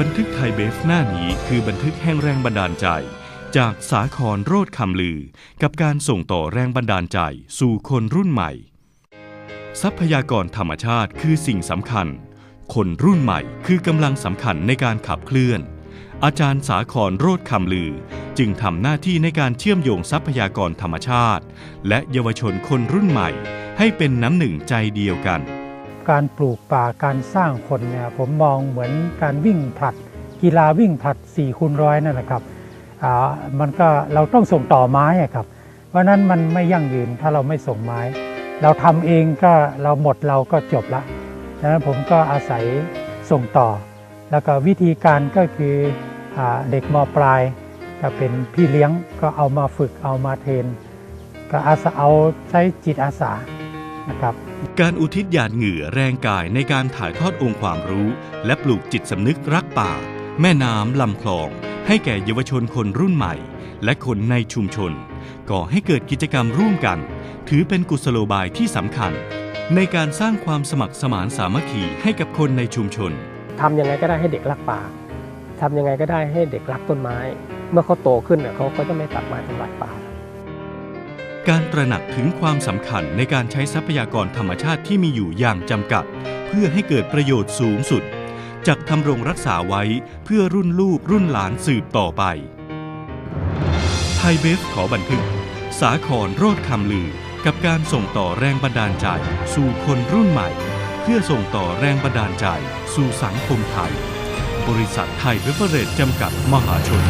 บันทึกไทยเบฟหน้านี้คือบันทึกแห่งแรงบันดาลใจ จากสาครโรดคำลือ กับการส่งต่อแรงบันดาลใจสู่คนรุ่นใหม่ ทรัพยากรธรรมชาติคือสิ่งสำคัญ คนรุ่นใหม่คือกำลังสำคัญในการขับเคลื่อน อาจารย์สาครโรดคำลือ จึงทำหน้าที่ในการเชื่อมโยงทรัพยากรธรรมชาติ และเยาวชนคนรุ่นใหม่ ให้เป็นน้ำหนึ่งใจเดียวกัน การปลูกป่าการสร้างคนเนี่ยผมมองเหมือนการวิ่งผลัด กีฬาวิ่งผลัด4คูณร้อยนั่นแหละครับอ่ามันก็เราต้องส่งต่อไม้ครับ เพราะนั้นมันไม่ยั่งยืนถ้าเราไม่ส่งไม้ เราทำเองก็เราหมดเราก็จบละดังนั้นผมก็อาศัยส่งต่อ แล้วก็วิธีการก็คืออาเด็กมปลายก็เป็นพี่เลี้ยงก็เอามาฝึกเอามาเทรนก็อาสาเอาใช้จิตอาสา นะครับการอุทิศหยาดเหงื่อแรงกายในการถ่ายทอดองค์ความรู้ และปลูกจิตสำนึกรักป่า แม่น้ำลำคลอง ให้แก่เยาวชนคนรุ่นใหม่ และคนในชุมชน ก่อให้เกิดกิจกรรมร่วมกัน ถือเป็นกุศโลบายที่สำคัญ ในการสร้างความสมัครสมานสามัคคีให้กับคนในชุมชนทำยังไงก็ได้ให้เด็กรักป่าทำยังไงก็ได้ให้เด็กรักต้นไม้ เมื่อเขาโตขึ้นเนี่ยเขาก็จะไม่ตัดไม้ทำลายป่า การตระหนักถึงความสำคัญในการใช้ทรัพยากรธรรมชาติที่มีอยู่อย่างจำกัด เพื่อให้เกิดประโยชน์สูงสุดจากทำรงรักษาไว้เพื่อรุ่นลูกรุ่นหลานสืบต่อไปไทยเบฟขอบันทึก สาครโรดคำลือ กับการส่งต่อแรงบันดาลใจ สู่คนรุ่นใหม่ เพื่อส่งต่อแรงบันดาลใจ สู่สังคมไทย บริษัทไทยเบเวอเรจจำกัดมหาชน